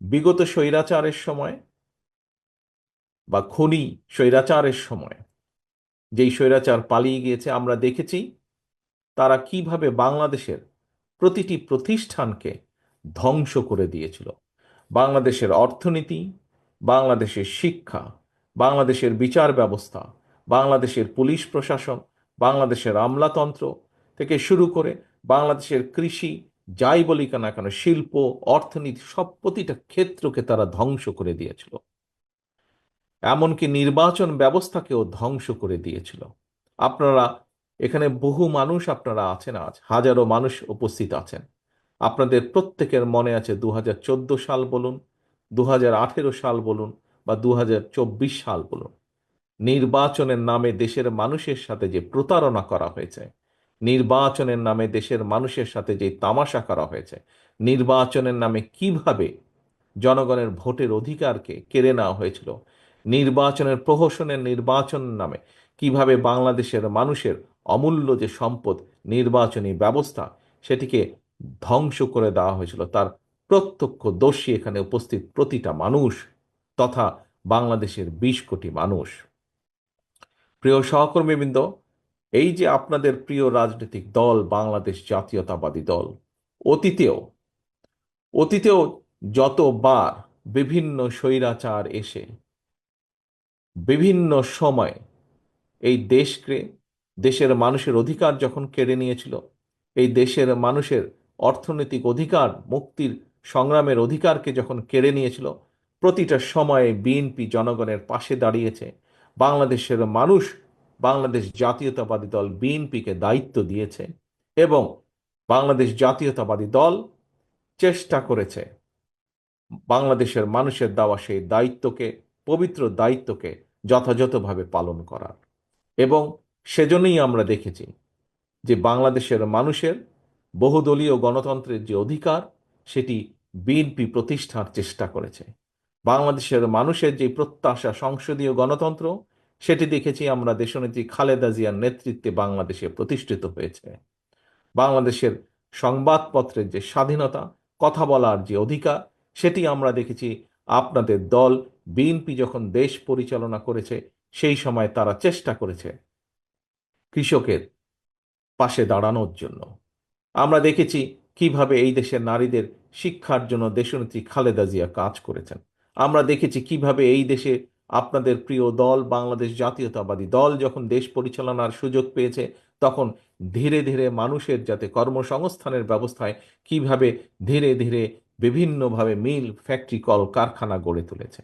বিগত স্বৈরাচারের সময় বা খনি স্বৈরাচারের সময়, যেই স্বৈরাচার পালিয়ে গিয়েছে, আমরা দেখেছি তারা কীভাবে বাংলাদেশের প্রতিটি প্রতিষ্ঠানকে ধ্বংস করে দিয়েছিল। বাংলাদেশের অর্থনীতি, বাংলাদেশের শিক্ষা, বাংলাদেশের বিচার ব্যবস্থা, বাংলাদেশের পুলিশ প্রশাসন, বাংলাদেশের আমলাতন্ত্র থেকে শুরু করে বাংলাদেশের কৃষি যাই বলি না কেন, শিল্প, অর্থনীতি সব প্রতিটা ক্ষেত্রকে তারা ধ্বংস করে দিয়েছিল। এমনকি নির্বাচন ব্যবস্থাকেও ধ্বংস করে দিয়েছিল। আপনারা, এখানে বহু মানুষ আপনারা আছেন আজ, হাজারো মানুষ উপস্থিত আছেন। আপনাদের প্রত্যেকের মনে আছে দু হাজার চোদ্দ সাল বলুন দু হাজার আঠেরো সাল বলুন, বা দু হাজার চব্বিশ সাল বলুন। নির্বাচনের নামে দেশের মানুষের সাথে যে প্রতারণা করা হয়েছে নির্বাচনের নামে দেশের মানুষের সাথে যে তামাশা করা হয়েছে, নির্বাচনের নামে কীভাবে জনগণের ভোটের অধিকারকে কেড়ে নেওয়া হয়েছিল, নির্বাচনের প্রহসনের নির্বাচন নামে কীভাবে বাংলাদেশের মানুষের অমূল্য যে সম্পদ নির্বাচনী ব্যবস্থা, সেটিকে ধ্বংস করে দেওয়া হয়েছিল, তার প্রত্যক্ষ দোষী এখানে উপস্থিত প্রতিটা মানুষ তথা বাংলাদেশের বিশ কোটি মানুষ। প্রিয় সহকর্মীবৃন্দ এই যে আপনাদের প্রিয় রাজনৈতিক দল, বাংলাদেশ জাতীয়তাবাদী দল, অতীতেও অতীতেও যতবার বিভিন্ন স্বৈরাচার এসে, বিভিন্ন সময় এই দেশকে, দেশের মানুষের অধিকার যখন কেড়ে নিয়েছিল, এই দেশের মানুষের অর্থনৈতিক অধিকার, মুক্তির সংগ্রামের অধিকারকে যখন কেড়ে নিয়েছিল, প্রতিটা সময়ে বিএনপি জনগণের পাশে দাঁড়িয়েছে, বাংলাদেশের মানুষ বাংলাদেশ জাতীয়তাবাদী দল বিএনপিকে দায়িত্ব দিয়েছে এবং বাংলাদেশ জাতীয়তাবাদী দল চেষ্টা করেছে বাংলাদেশের মানুষের দেওয়া সেই দায়িত্বকে, পবিত্র দায়িত্বকে যথাযথভাবে পালন করার। এবং সেজন্যই আমরা দেখেছি যে বাংলাদেশের মানুষের বহুদলীয় গণতন্ত্রের যে অধিকার, সেটি বিএনপি প্রতিষ্ঠার চেষ্টা করেছে। বাংলাদেশের মানুষের যে প্রত্যাশা সংসদীয় গণতন্ত্র সেটি দেখেছি আমরা দেশনেত্রী খালেদা জিয়ার নেতৃত্বে বাংলাদেশে প্রতিষ্ঠিত হয়েছে। বাংলাদেশের সংবাদপত্রের যে স্বাধীনতা, কথা বলার যে অধিকার, সেটি আমরা দেখেছি আপনাদের দল বিএনপি যখন দেশ পরিচালনা করেছে, সেই সময় তারা চেষ্টা করেছে কৃষকের পাশে দাঁড়ানোর জন্য। আমরা দেখেছি কীভাবে এই দেশের নারীদের শিক্ষার জন্য দেশনেত্রী খালেদা জিয়া কাজ করেছেন। আমরা দেখেছি কীভাবে এই দেশে আপনাদের প্রিয় দল, বাংলাদেশ জাতীয়তাবাদী দল যখন দেশ পরিচালনার সুযোগ পেয়েছে, তখন ধীরে ধীরে মানুষের যাতে কর্মসংস্থানের ব্যবস্থায় কীভাবে ধীরে ধীরে বিভিন্নভাবে মিল ফ্যাক্টরি কল কারখানা গড়ে তুলেছে।